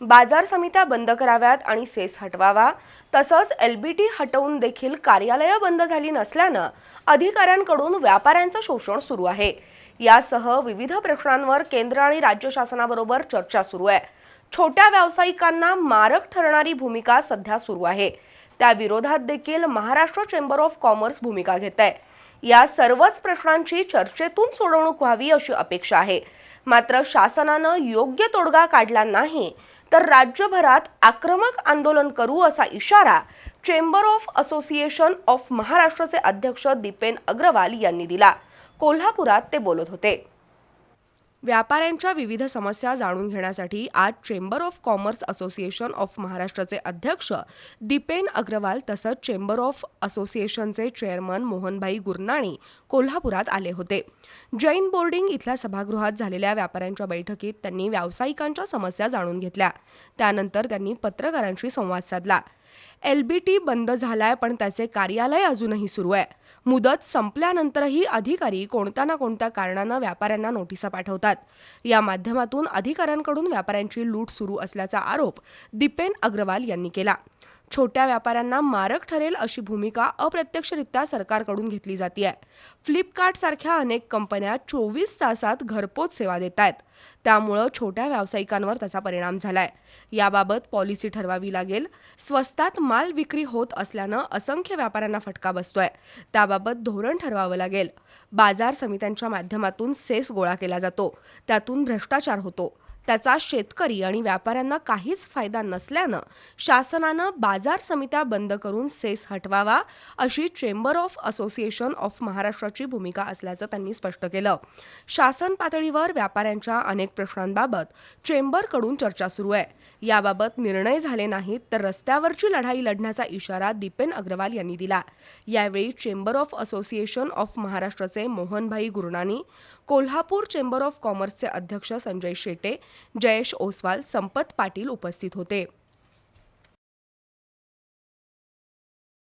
बाजार समित्या बंद कराव्यात आणि सेस हटवावा. तसंच एलबीटी हटवून देखील कार्यालयं बंद झाली नसल्यानं अधिकाऱ्यांकडून व्यापाऱ्यांचं शोषण सुरू आहे. यासह विविध प्रश्नांवर केंद्र आणि राज्य शासनाबरोबर चर्चा सुरू आहे. छोट्या व्यावसायिकांना मारक ठरणारी भूमिका सध्या सुरू आहे. त्या विरोधात देखील महाराष्ट्र चेंबर ऑफ कॉमर्स भूमिका घेत आहे. या सर्वच प्रश्नांची चर्चेतून सोडवणूक व्हावी अशी अपेक्षा आहे. मात्र शासनानं योग्य तोडगा काढला नाही तर राज्यभरात आक्रमक आंदोलन करू असा इशारा चेंबर ऑफ असोसिएशन ऑफ महाराष्ट्राचे अध्यक्ष दीपेन अग्रवाल यांनी दिला. कोल्हापुरात ते बोलत होते. व्यापाऱ्यांच्या विविध समस्या जाणून घेण्यासाठी आज chamber of commerce association of महाराष्ट्राचे अध्यक्ष दीपेन अग्रवाल तसंच चेंबर ऑफ असोसिएशनचे चेअरमन मोहनभाई गुरनाणी कोल्हापुरात आले होते. जैन बोर्डिंग इथल्या सभागृहात झालेल्या व्यापाऱ्यांच्या बैठकीत त्यांनी व्यावसायिकांच्या समस्या जाणून घेतल्या. त्यानंतर त्यांनी पत्रकारांशी संवाद साधला. एलबीटी बंद झालाय पण त्याचे कार्यालय अजूनही सुरू आहे. मुदत संपल्यानंतरही अधिकारी कोणत्या ना कोणत्या कारणानं व्यापाऱ्यांना नोटिसा पाठवतात. या माध्यमातून अधिकाऱ्यांकडून व्यापाऱ्यांची लूट सुरू असल्याचा आरोप दीपेन अग्रवाल यांनी केला. छोट्या व्यापाऱ्यांना मारक ठरेल अशी भूमिका अप्रत्यक्षरित्या सरकारकडून घेतली जाते आहे फ्लिपकार्टसारख्या अनेक कंपन्या चोवीस तासात घरपोच सेवा देत आहेत त्यामुळं छोट्या व्यावसायिकांवर त्याचा परिणाम झालाय. याबाबत पॉलिसी ठरवावी लागेल. स्वस्तात माल विक्री होत असल्यानं असंख्य व्यापाऱ्यांना फटका बसतोय. त्याबाबत धोरण ठरवावं लागेल. बाजार समित्यांच्या माध्यमातून सेस गोळा केला जातो. त्यातून भ्रष्टाचार होतो. त्याचा शेतकरी आणि व्यापाऱ्यांना काहीच फायदा नसल्यानं शासनानं बाजार समित्या बंद करून सेस हटवावा अशी चेंबर ऑफ असोसिएशन ऑफ महाराष्ट्राची भूमिका असल्याचं त्यांनी स्पष्ट केलं. शासन पातळीवर व्यापाऱ्यांच्या अनेक प्रश्नांबाबत चेंबरकडून चर्चा सुरू आहे. याबाबत निर्णय झाले नाहीत तर रस्त्यावरची लढाई लढण्याचा इशारा दीपेन अग्रवाल यांनी दिला. यावेळी चेंबर ऑफ असोसिएशन ऑफ महाराष्ट्राचे मोहनभाई गुरनानी कोल्हापूर चेंबर ऑफ कॉमर्सचे अध्यक्ष संजय शेटे जयेश ओसवाल संपत पाटील उपस्थित होते.